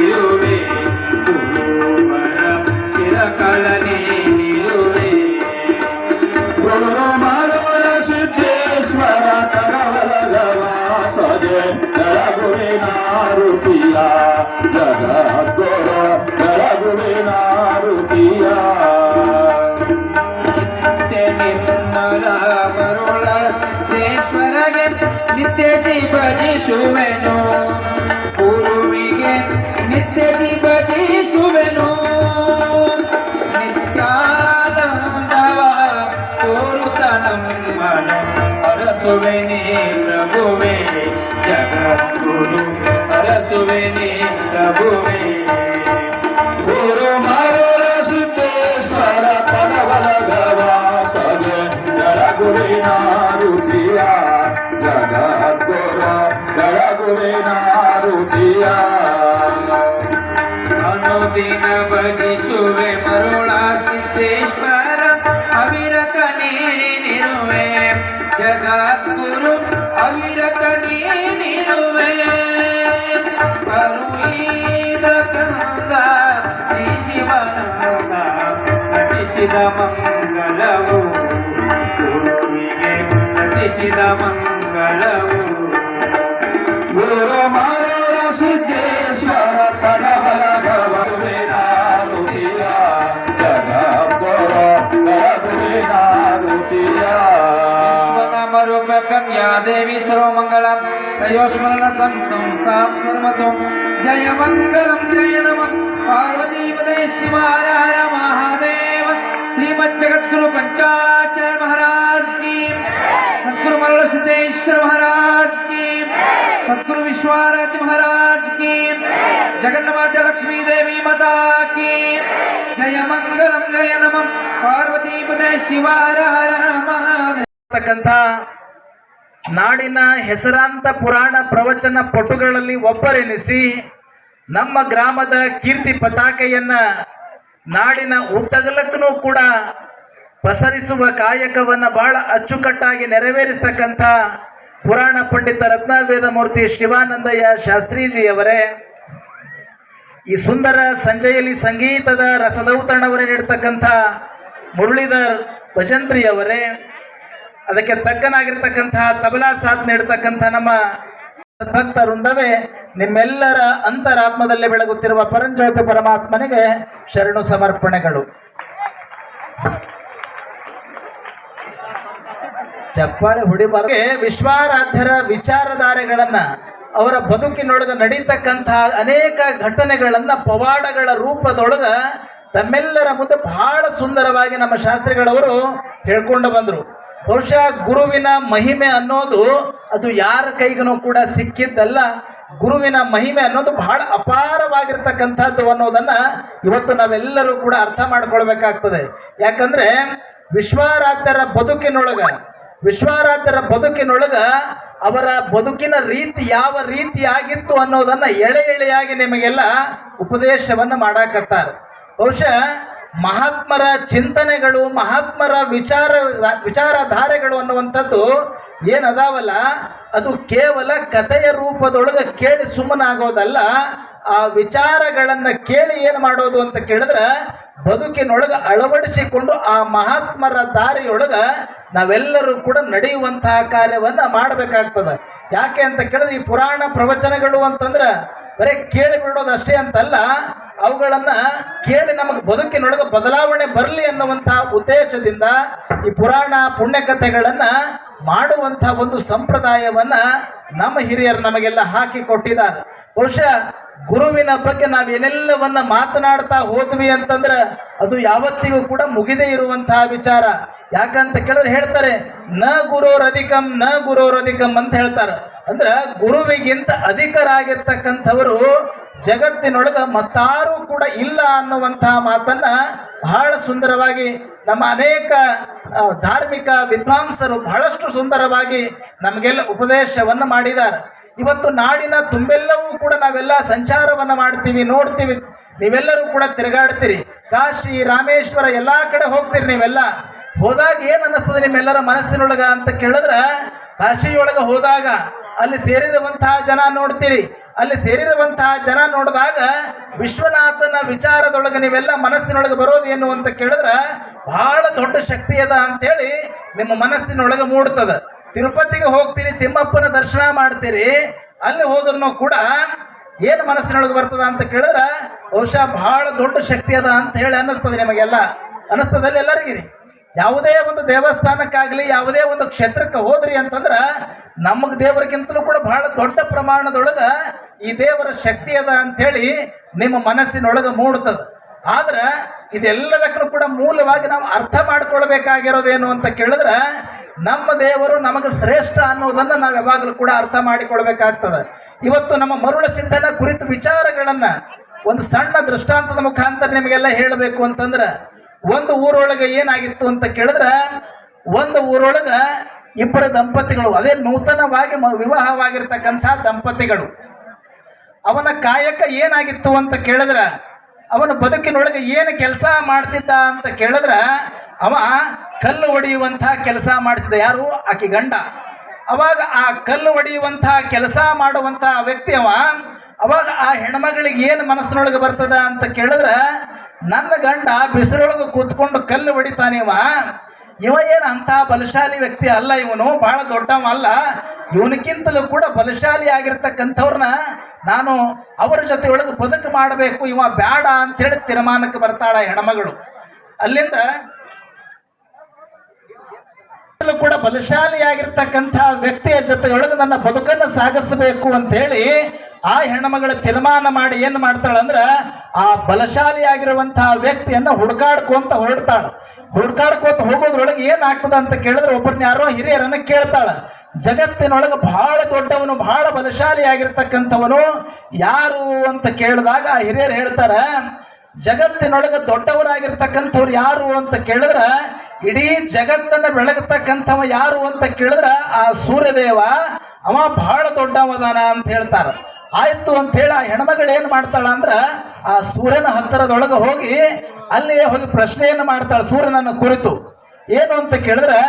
నిలువే చిరకళనే నిలువే సిద్ధేశ్వర తరవలవాసరగువినారు పియా. జగద్గుర తరగువినారు పియా. నిత్య జీ భజి సుమెను ಹರಸುವೆನೇ ಪ್ರಭುವೇ, ಜಗದ್ಗುರು ಹರಸುವೆನೇ ಪ್ರಭುವೇ. ಗುರು ಮರುಳ ಸಿದ್ದೇಶ್ವರ ಪದವಲಗವ ಸಗೆ ಬೆಳಗುವಿನಾರುತಿಯ ಜಗದ್ಗುರ ಬೆಳಗುವಿನಾರುತಿಯ ಅನುದಿನ ಭಜಿಸುವೆ ಮರುಳ ಸಿದ್ದೇಶ್ವರ ಜಗದ್ಗುರು ಅವಿರತ ನೀನಿರುವೆ. ಕರುಯಿದ ಕಂದ ಶ್ರೀ ಶಿವನಂದ ನಟಿಸಿದ ಮಂಗಲವು. ನಟಿಸಿದ ಮಂಗಲವು देवी सर्वमङ्गलं तयोस्मरणं संसां सर्वतो जय मङ्गलं जय नमः पार्वतीपदे शिवाराय महादेव श्रीमज्जगद्गुरु पञ्चाचार्य महाराज की सद्गुरु मरण सिद्धेश्वर महाराज की सद्गुरु विश्वाराज महाराज की जगन्माता लक्ष्मी देवी माता की जय मङ्गलं जय नमः पार्वतीपदे शिवाराय महादेव ನಾಡಿನ ಹೆಸರಾಂತ ಪುರಾಣ ಪ್ರವಚನ ಪಟುಗಳಲ್ಲಿ ಒಬ್ಬರೆನಿಸಿ ನಮ್ಮ ಗ್ರಾಮದ ಕೀರ್ತಿ ಪತಾಕೆಯನ್ನ ನಾಡಿನ ಉದ್ದಗಲಕ್ಕೂ ಕೂಡ ಪಸರಿಸುವ ಕಾಯಕವನ್ನು ಬಹಳ ಅಚ್ಚುಕಟ್ಟಾಗಿ ನೆರವೇರಿಸತಕ್ಕಂಥ ಪುರಾಣ ಪಂಡಿತ ರತ್ನವೇದ ಮೂರ್ತಿ ಶಿವಾನಂದಯ್ಯ ಶಾಸ್ತ್ರೀಜಿಯವರೇ, ಈ ಸುಂದರ ಸಂಜೆಯಲ್ಲಿ ಸಂಗೀತದ ರಸದೌತಣವನ್ನು ನೀಡ್ತಕ್ಕಂಥ ಮುರಳೀಧರ್ ಭಜಂತ್ರಿಯವರೇ ಅದಕ್ಕೆ ತಕ್ಕನಾಗಿರ್ತಕ್ಕಂತಹ ತಬಲಾ ಸಾಥ್ ನೀಡತಕ್ಕಂಥ ನಮ್ಮ ಭಕ್ತ ವೃಂದವೇ ನಿಮ್ಮೆಲ್ಲರ ಅಂತರಾತ್ಮದಲ್ಲಿ ಬೆಳಗುತ್ತಿರುವ ಪರಂಜ್ಯೋತಿ ಪರಮಾತ್ಮನಿಗೆ ಶರಣು ಸಮರ್ಪಣೆಗಳು. ಚಪ್ಪಾಳೆ ಹೊಡಿಬಾರ್ದು. ವಿಶ್ವಾರಾಧ್ಯರ ವಿಚಾರಧಾರೆಗಳನ್ನ, ಅವರ ಬದುಕಿನೊಳಗೆ ನಡೀತಕ್ಕಂತಹ ಅನೇಕ ಘಟನೆಗಳನ್ನ, ಪವಾಡಗಳ ರೂಪದೊಳಗ ತಮ್ಮೆಲ್ಲರ ಮುಂದೆ ಬಹಳ ಸುಂದರವಾಗಿ ನಮ್ಮ ಶಾಸ್ತ್ರಿಗಳವರು ಹೇಳ್ಕೊಂಡು ಬಂದರು. ಬಹುಶಃ ಗುರುವಿನ ಮಹಿಮೆ ಅನ್ನೋದು ಅದು ಯಾರ ಕೈಗೂ ಕೂಡ ಸಿಕ್ಕಿದ್ದಲ್ಲ, ಗುರುವಿನ ಮಹಿಮೆ ಅನ್ನೋದು ಬಹಳ ಅಪಾರವಾಗಿರ್ತಕ್ಕಂಥದ್ದು ಅನ್ನೋದನ್ನ ಇವತ್ತು ನಾವೆಲ್ಲರೂ ಕೂಡ ಅರ್ಥ ಮಾಡ್ಕೊಳ್ಬೇಕಾಗ್ತದೆ. ಯಾಕಂದ್ರೆ ವಿಶ್ವಾರಾಧ್ಯರ ಬದುಕಿನೊಳಗ ವಿಶ್ವಾರಾಧ್ಯರ ಬದುಕಿನೊಳಗ ಅವರ ಬದುಕಿನ ರೀತಿ ಯಾವ ರೀತಿಯಾಗಿತ್ತು ಅನ್ನೋದನ್ನ ಎಳೆ ಎಳೆಯಾಗಿ ನಿಮಗೆಲ್ಲ ಉಪದೇಶವನ್ನು ಮಾಡಾಕತ್ತಾರೆ. ಬಹುಶಃ ಮಹಾತ್ಮರ ಚಿಂತನೆಗಳು, ಮಹಾತ್ಮರ ವಿಚಾರ, ವಿಚಾರಧಾರೆಗಳು ಅನ್ನುವಂಥದ್ದು ಏನದಾವಲ್ಲ? ಅದು ಕೇವಲ ಕಥೆಯ ರೂಪದೊಳಗೆ ಕೇಳಿ ಸುಮ್ಮನಾಗೋದಲ್ಲ. ಆ ವಿಚಾರಗಳನ್ನು ಕೇಳಿ ಏನು ಮಾಡೋದು ಅಂತ ಕೇಳಿದ್ರೆ ಬದುಕಿನೊಳಗೆ ಅಳವಡಿಸಿಕೊಂಡು ಆ ಮಹಾತ್ಮರ ದಾರಿಯೊಳಗೆ ನಾವೆಲ್ಲರೂ ಕೂಡ ನಡೆಯುವಂತಹ ಕಾರ್ಯವನ್ನು ಮಾಡಬೇಕಾಗ್ತದೆ. ಯಾಕೆ ಅಂತ ಕೇಳಿದ್ರೆ ಈ ಪುರಾಣ ಪ್ರವಚನಗಳು ಅಂತಂದ್ರೆ ಬರೀ ಕೇಳಿ ಬಿಡೋದು ಅಷ್ಟೇ ಅಂತಲ್ಲ. ಅವುಗಳನ್ನ ಕೇಳಿ ನಮಗೆ ಬದುಕಿನೊಳಗೆ ಬದಲಾವಣೆ ಬರಲಿ ಅನ್ನುವಂತಹ ಉದ್ದೇಶದಿಂದ ಈ ಪುರಾಣ ಪುಣ್ಯಕಥೆಗಳನ್ನ ಮಾಡುವಂತಹ ಒಂದು ಸಂಪ್ರದಾಯವನ್ನ ನಮ್ಮ ಹಿರಿಯರು ನಮಗೆಲ್ಲ ಹಾಕಿ ಕೊಟ್ಟಿದ್ದಾರೆ. ಬಹುಶಃ ಗುರುವಿನ ಬಗ್ಗೆ ನಾವೇನೆಲ್ಲವನ್ನ ಮಾತನಾಡ್ತಾ ಹೋದ್ವಿ ಅಂತಂದ್ರೆ ಅದು ಯಾವತ್ತಿಗೂ ಕೂಡ ಮುಗಿದೇ ಇರುವಂತಹ ವಿಚಾರ. ಯಾಕಂತ ಕೇಳಿದ್ರೆ ಹೇಳ್ತಾರೆ, ನ ಗುರೋರಧಿಕಂ ನ ಗುರೋರಧಿಕಂ ಅಂತ ಹೇಳ್ತಾರೆ. ಅಂದ್ರೆ ಗುರುವಿಗಿಂತ ಅಧಿಕರಾಗಿರ್ತಕ್ಕಂಥವರು ಜಗತ್ತಿನೊಳಗೆ ಮತ್ತಾರೂ ಕೂಡ ಇಲ್ಲ ಅನ್ನುವಂತಹ ಮಾತನ್ನ ಬಹಳ ಸುಂದರವಾಗಿ ನಮ್ಮ ಅನೇಕ ಧಾರ್ಮಿಕ ವಿದ್ವಾಂಸರು ಬಹಳಷ್ಟು ಸುಂದರವಾಗಿ ನಮಗೆಲ್ಲ ಉಪದೇಶವನ್ನು ಮಾಡಿದ್ದಾರೆ. ಇವತ್ತು ನಾಡಿನ ತುಂಬೆಲ್ಲವೂ ಕೂಡ ನಾವೆಲ್ಲ ಸಂಚಾರವನ್ನು ಮಾಡ್ತೀವಿ, ನೋಡ್ತೀವಿ. ನೀವೆಲ್ಲರೂ ಕೂಡ ತಿರುಗಾಡ್ತೀರಿ. ಕಾಶಿ, ರಾಮೇಶ್ವರ ಎಲ್ಲ ಕಡೆ ಹೋಗ್ತೀರಿ ನೀವೆಲ್ಲ. ಹೋದಾಗ ಏನು ಅನ್ನಿಸ್ತದೆ ನಿಮ್ಮೆಲ್ಲರ ಮನಸ್ಸಿನೊಳಗ ಅಂತ ಕೇಳಿದ್ರೆ, ಕಾಶಿಯೊಳಗ ಹೋದಾಗ ಅಲ್ಲಿ ಸೇರಿರುವಂತಹ ಜನ ನೋಡ್ತೀರಿ. ಅಲ್ಲಿ ಸೇರಿರುವಂತಹ ಜನ ನೋಡಿದಾಗ ವಿಶ್ವನಾಥನ ವಿಚಾರದೊಳಗೆ ನೀವೆಲ್ಲ ಮನಸ್ಸಿನೊಳಗೆ ಬರೋದು ಏನು ಅಂತ ಕೇಳಿದ್ರೆ, ಬಹಳ ದೊಡ್ಡ ಶಕ್ತಿ ಅದ ಅಂತೇಳಿ ನಿಮ್ಮ ಮನಸ್ಸಿನೊಳಗೆ ಮೂಡ್ತದ. ತಿರುಪತಿಗೆ ಹೋಗ್ತೀರಿ, ತಿಮ್ಮಪ್ಪನ ದರ್ಶನ ಮಾಡ್ತೀರಿ, ಅಲ್ಲಿ ಹೋದ್ರೂ ಕೂಡ ಏನು ಮನಸ್ಸಿನೊಳಗೆ ಬರ್ತದ ಅಂತ ಕೇಳಿದ್ರೆ, ಬಹುಶಃ ಬಹಳ ದೊಡ್ಡ ಶಕ್ತಿ ಅದ ಅಂತ ಹೇಳಿ ಅನ್ನಿಸ್ತದೆ ನಿಮಗೆಲ್ಲ. ಅನ್ನಿಸ್ತದಲ್ಲಿ ಎಲ್ಲರಿಗೂ ರೀ ಯಾವುದೇ ಒಂದು ದೇವಸ್ಥಾನಕ್ಕಾಗಲಿ, ಯಾವುದೇ ಒಂದು ಕ್ಷೇತ್ರಕ್ಕೆ ಹೋದ್ರಿ ಅಂತಂದ್ರೆ ನಮಗೆ ದೇವರಿಗಿಂತಲೂ ಕೂಡ ಬಹಳ ದೊಡ್ಡ ಪ್ರಮಾಣದೊಳಗೆ ಈ ದೇವರ ಶಕ್ತಿ ಅದ ಅಂಥೇಳಿ ನಿಮ್ಮ ಮನಸ್ಸಿನೊಳಗೆ ಮೂಡ್ತದೆ. ಆದ್ರೆ ಇದೆಲ್ಲದಕ್ಕೂ ಕೂಡ ಮೂಲವಾಗಿ ನಾವು ಅರ್ಥ ಮಾಡ್ಕೊಳ್ಬೇಕಾಗಿರೋದೇನು ಅಂತ ಕೇಳಿದ್ರೆ ನಮ್ಮ ದೇವರು ನಮಗೆ ಶ್ರೇಷ್ಠ ಅನ್ನೋದನ್ನು ನಾವು ಯಾವಾಗಲೂ ಕೂಡ ಅರ್ಥ ಮಾಡಿಕೊಳ್ಬೇಕಾಗ್ತದೆ. ಇವತ್ತು ನಮ್ಮ ಮರುಳ ಸಿದ್ಧನ ಕುರಿತು ವಿಚಾರಗಳನ್ನು ಒಂದು ಸಣ್ಣ ದೃಷ್ಟಾಂತದ ಮುಖಾಂತರ ನಿಮಗೆಲ್ಲ ಹೇಳಬೇಕು ಅಂತಂದ್ರೆ ಒಂದು ಊರೊಳಗೆ ಏನಾಗಿತ್ತು ಅಂತ ಕೇಳಿದ್ರೆ, ಒಂದು ಊರೊಳಗೆ ಇಬ್ಬರು ದಂಪತಿಗಳು, ಅದೇ ನೂತನವಾಗಿ ವಿವಾಹವಾಗಿರ್ತಕ್ಕಂಥ ದಂಪತಿಗಳು. ಅವನ ಕಾಯಕ ಏನಾಗಿತ್ತು ಅಂತ ಕೇಳಿದ್ರೆ, ಅವನ ಬದುಕಿನೊಳಗೆ ಏನು ಕೆಲಸ ಮಾಡ್ತಿದ್ದ ಅಂತ ಕೇಳಿದ್ರೆ, ಅವ ಕಲ್ಲು ಹೊಡೆಯುವಂಥ ಕೆಲಸ ಮಾಡ್ತಿದ್ದ. ಯಾರು? ಆಕೆ ಗಂಡ. ಅವಾಗ ಆ ಕಲ್ಲು ಹೊಡೆಯುವಂಥ ಕೆಲಸ ಮಾಡುವಂಥ ವ್ಯಕ್ತಿ ಅವ. ಅವಾಗ ಆ ಹೆಣ್ಮಗಳಿಗೆ ಏನು ಮನಸ್ಸಿನೊಳಗೆ ಬರ್ತದ ಅಂತ ಕೇಳಿದ್ರೆ ನನ್ನ ಗಂಡ ಬಿಸಿಲೊಳಗೆ ಕೂತ್ಕೊಂಡು ಕಲ್ಲು ಹೊಡಿತಾನೆ ಇವ ಏನು ಅಂತ ಬಲಶಾಲಿ ವ್ಯಕ್ತಿ ಅಲ್ಲ ಇವನು ಬಹಳ ದೊಡ್ಡವ ಅಲ್ಲ. ಇವನಕ್ಕಿಂತಲೂ ಕೂಡ ಬಲಶಾಲಿ ಆಗಿರ್ತಕ್ಕಂಥವ್ರನ್ನ ನಾನು ಅವರ ಜೊತೆ ಒಳಗೆ ಬದುಕು ಮಾಡಬೇಕು, ಇವ ಬೇಡ ಅಂತೇಳಿ ತೀರ್ಮಾನಕ್ಕೆ ಬರ್ತಾಳ ಹೆಣ್ಮಗಳು. ಅಲ್ಲಿಂದ ಕೂಡ ಬಲಶಾಲಿಯಾಗಿರ್ತಕ್ಕಂಥ ವ್ಯಕ್ತಿಯ ಜೊತೆಯೊಳಗೆ ನನ್ನ ಬದುಕನ್ನು ಸಾಗಿಸಬೇಕು ಅಂತ ಹೇಳಿ ಆ ಹೆಣ್ಮಗಳ ತೀರ್ಮಾನ ಮಾಡಿ ಏನು ಮಾಡ್ತಾಳಂದ್ರ ಆ ಬಲಶಾಲಿ ಬಲಶಾಲಿಯಾಗಿರುವಂತಹ ವ್ಯಕ್ತಿಯನ್ನ ಹುಡುಕಾಡ್ಕೊಂತ ಹೊರಡ್ತಾಳ. ಹುಡ್ಕಾಡ್ಕೊಂತ ಹೋಗೋದ್ರೊಳಗೆ ಏನಾಗ್ತದ ಅಂತ ಕೇಳಿದ್ರೆ ಒಬ್ಬರನ್ನ ಯಾರೋ ಹಿರಿಯರನ್ನ ಕೇಳ್ತಾಳ. ಜಗತ್ತಿನೊಳಗೆ ಬಹಳ ದೊಡ್ಡವನು, ಬಹಳ ಬಲಶಾಲಿಯಾಗಿರ್ತಕ್ಕಂಥವನು ಯಾರು ಅಂತ ಕೇಳಿದಾಗ ಆ ಹಿರಿಯರು ಹೇಳ್ತಾರ, ಜಗತ್ತಿನೊಳಗೆ ದೊಡ್ಡವರಾಗಿರ್ತಕ್ಕಂಥವ್ರು ಯಾರು ಅಂತ ಕೇಳಿದ್ರ, ಇಡೀ ಜಗತ್ತನ್ನ ಬೆಳಗತಕ್ಕಂಥವ ಯಾರು ಅಂತ ಕೇಳಿದ್ರ ಆ ಸೂರ್ಯದೇವ, ಅವ ಬಹಳ ದೊಡ್ಡವದಾನ ಅಂತ ಹೇಳ್ತಾರ. ಆಯ್ತು ಅಂತ ಹೇಳಿ ಆ ಹೆಣ್ಮಗಳು ಏನ್ ಮಾಡ್ತಾಳ ಅಂದ್ರೆ ಆ ಸೂರ್ಯನ ಹತ್ತಿರದೊಳಗೆ ಹೋಗಿ ಅಲ್ಲಿ ಹೋಗಿ ಪ್ರಶ್ನೆಯನ್ನು ಮಾಡ್ತಾಳ ಸೂರ್ಯನನ್ನು ಕುರಿತು. ಏನು ಅಂತ ಕೇಳಿದ್ರೆ,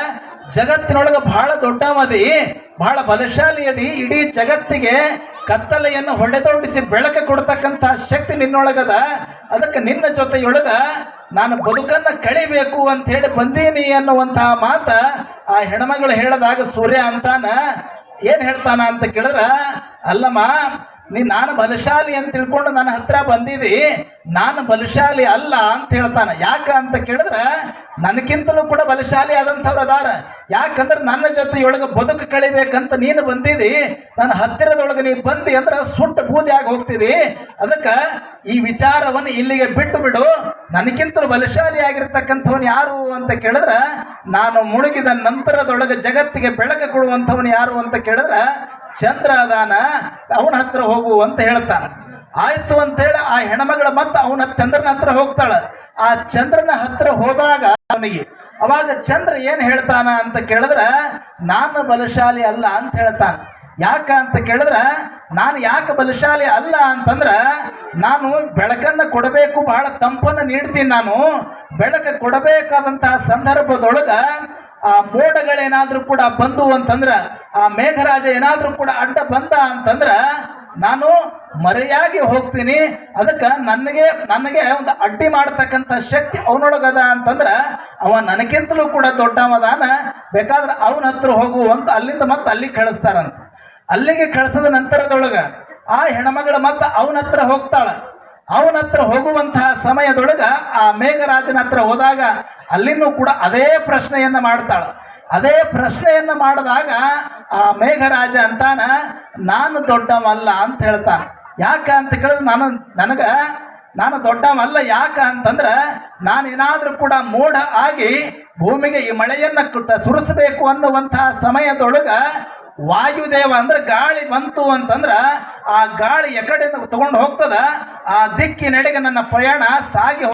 ಜಗತ್ತಿನೊಳಗೆ ಬಹಳ ದೊಡ್ಡವದಿ ಬಹಳ ಬಲಶಾಲಿಯದಿ, ಇಡೀ ಜಗತ್ತಿಗೆ ಕತ್ತಲೆಯನ್ನು ಹೊಡೆದೊಡಿಸಿ ಬೆಳಕು ಕೊಡ್ತಕ್ಕಂಥ ಶಕ್ತಿ ನಿನ್ನೊಳಗದ. ಅದಕ್ಕೆ ನಿನ್ನ ಜೊತೆಯೊಳಗ ನಾನು ಬದುಕನ್ನ ಕಳಿಬೇಕು ಅಂತ ಹೇಳಿ ಬಂದೀನಿ ಅನ್ನುವಂತಹ ಮಾತ ಆ ಹೆಣ್ಮಗಳು ಹೇಳಿದಾಗ ಸೂರ್ಯ ಅಂತಾನ, ಏನ್ ಹೇಳ್ತಾನ ಅಂತ ಕೇಳಿದ್ರ, ಅಲ್ಲಮ್ಮ ನೀ ನಾನು ಬಲಶಾಲಿ ಅಂತ ತಿಳ್ಕೊಂಡು ನನ್ನ ಹತ್ರ ಬಂದಿದಿ, ನಾನು ಬಲಶಾಲಿ ಅಲ್ಲ ಅಂತ ಹೇಳ್ತಾನೆ. ಯಾಕ ಅಂತ ಕೇಳಿದ್ರೆ ನನಗಿಂತಲೂ ಕೂಡ ಬಲಶಾಲಿ ಆದಂಥವ್ರು ಅದಾರ. ಯಾಕಂದ್ರೆ ನನ್ನ ಜೊತೆ ಒಳಗೆ ಬದುಕು ಕಳಿಬೇಕಂತ ನೀನು ಬಂದಿದಿ. ನನ್ನ ಹತ್ತಿರದೊಳಗೆ ನೀನು ಬಂದಿ ಅಂದ್ರೆ ಸುಟ್ಟು ಬೂದಿಯಾಗಿ ಹೋಗ್ತಿದಿ. ಅದಕ್ಕೆ ಈ ವಿಚಾರವನ್ನು ಇಲ್ಲಿಗೆ ಬಿಟ್ಟು ಬಿಡು. ನನಗಿಂತಲೂ ಬಲಶಾಲಿ ಆಗಿರ್ತಕ್ಕಂಥವನು ಯಾರು ಅಂತ ಕೇಳಿದ್ರೆ, ನಾನು ಮುಳುಗಿದ ನಂತರದೊಳಗೆ ಜಗತ್ತಿಗೆ ಬೆಳಕು ಕೊಡುವಂಥವನು ಯಾರು ಅಂತ ಕೇಳಿದ್ರೆ, ಚಂದ್ರ ಅದಾನ, ಅವನ ಹತ್ರ ಹೋಗು ಅಂತ ಹೇಳ್ತಾನೆ. ಆಯ್ತು ಅಂತ ಹೇಳಿ ಆ ಹೆಣ್ಮಗಳ ಮತ್ತೆ ಅವನ ಚಂದ್ರನ ಹತ್ರ ಹೋಗ್ತಾಳ. ಆ ಚಂದ್ರನ ಹತ್ರ ಹೋದಾಗ ಅವನಿಗೆ ಅವಾಗ ಚಂದ್ರ ಏನು ಹೇಳ್ತಾನ ಅಂತ ಕೇಳಿದ್ರೆ, ನಾನು ಬಲಶಾಲಿ ಅಲ್ಲ ಅಂತ ಹೇಳ್ತಾನ. ಯಾಕ ಅಂತ ಕೇಳಿದ್ರೆ, ನಾನು ಯಾಕೆ ಬಲಶಾಲಿ ಅಲ್ಲ ಅಂತಂದ್ರೆ, ನಾನು ಬೆಳಕನ್ನ ಕೊಡಬೇಕು, ಬಹಳ ತಂಪನ್ನು ನೀಡ್ತೀನಿ ನಾನು. ಬೆಳಕು ಕೊಡಬೇಕಾದಂತಹ ಸಂದರ್ಭದೊಳಗೆ ಆ ಮೋಡಗಳೇನಾದರೂ ಕೂಡ ಬಂದು ಅಂತಂದ್ರ, ಆ ಮೇಘರಾಜ ಏನಾದರೂ ಕೂಡ ಅಡ್ಡ ಬಂದ ಅಂತಂದ್ರ ನಾನು ಮರೆಯಾಗಿ ಹೋಗ್ತೀನಿ. ಅದಕ್ಕೆ ನನಗೆ ನನಗೆ ಒಂದು ಅಡ್ಡಿ ಮಾಡತಕ್ಕಂಥ ಶಕ್ತಿ ಅವನೊಳಗದ ಅಂತಂದ್ರೆ, ಅವ ನನಗಿಂತಲೂ ಕೂಡ ದೊಡ್ಡವದಾನ ಬೇಕಾದ್ರೆ ಅವನ ಹತ್ರ ಹೋಗುವಂತ ಅಲ್ಲಿಂದ ಮತ್ತೆ ಅಲ್ಲಿಗೆ ಕಳಿಸ್ತಾರಂತ. ಅಲ್ಲಿಗೆ ಕಳಿಸಿದ ನಂತರದೊಳಗೆ ಆ ಹೆಣ್ಮಗಳ ಮತ್ತೆ ಅವನ ಹತ್ರ ಹೋಗ್ತಾಳ. ಅವನ ಹತ್ರ ಹೋಗುವಂತಹ ಸಮಯದೊಳಗೆ ಆ ಮೇಘರಾಜನ ಹತ್ರ ಹೋದಾಗ ಅಲ್ಲಿನೂ ಕೂಡ ಅದೇ ಪ್ರಶ್ನೆಯನ್ನ ಮಾಡ್ತಾಳ. ಅದೇ ಪ್ರಶ್ನೆಯನ್ನು ಮಾಡಿದಾಗ, ಆ ಮೇಘರಾಜ ಅಂತಾನ, ನಾನು ದೊಡ್ಡವಲ್ಲ ಅಂತ ಹೇಳ್ತಾನೆ. ಯಾಕ ಅಂತ ಕೇಳಿದ್ರೆ, ನಾನು, ನನಗೆ, ನಾನು ದೊಡ್ಡವಲ್ಲ, ಯಾಕ ಅಂತಂದ್ರೆ, ನಾನೇನಾದರೂ ಕೂಡ ಮೂಢ ಆಗಿ ಭೂಮಿಗೆ ಈ ಮಳೆಯನ್ನ ಸುರಿಸಬೇಕು ಅನ್ನುವಂತಹ ಸಮಯದೊಳಗೆ ವಾಯುದೇವ ಅಂದ್ರೆ ಗಾಳಿ ಬಂತು ಅಂತಂದ್ರ, ಆ ಗಾಳಿ ಎಕಡೆ ತಗೊಂಡು ಹೋಗ್ತದ, ಆ ದಿಕ್ಕಿನೆಡೆಗೆ ನನ್ನ ಪ್ರಯಾಣ ಸಾಗಿ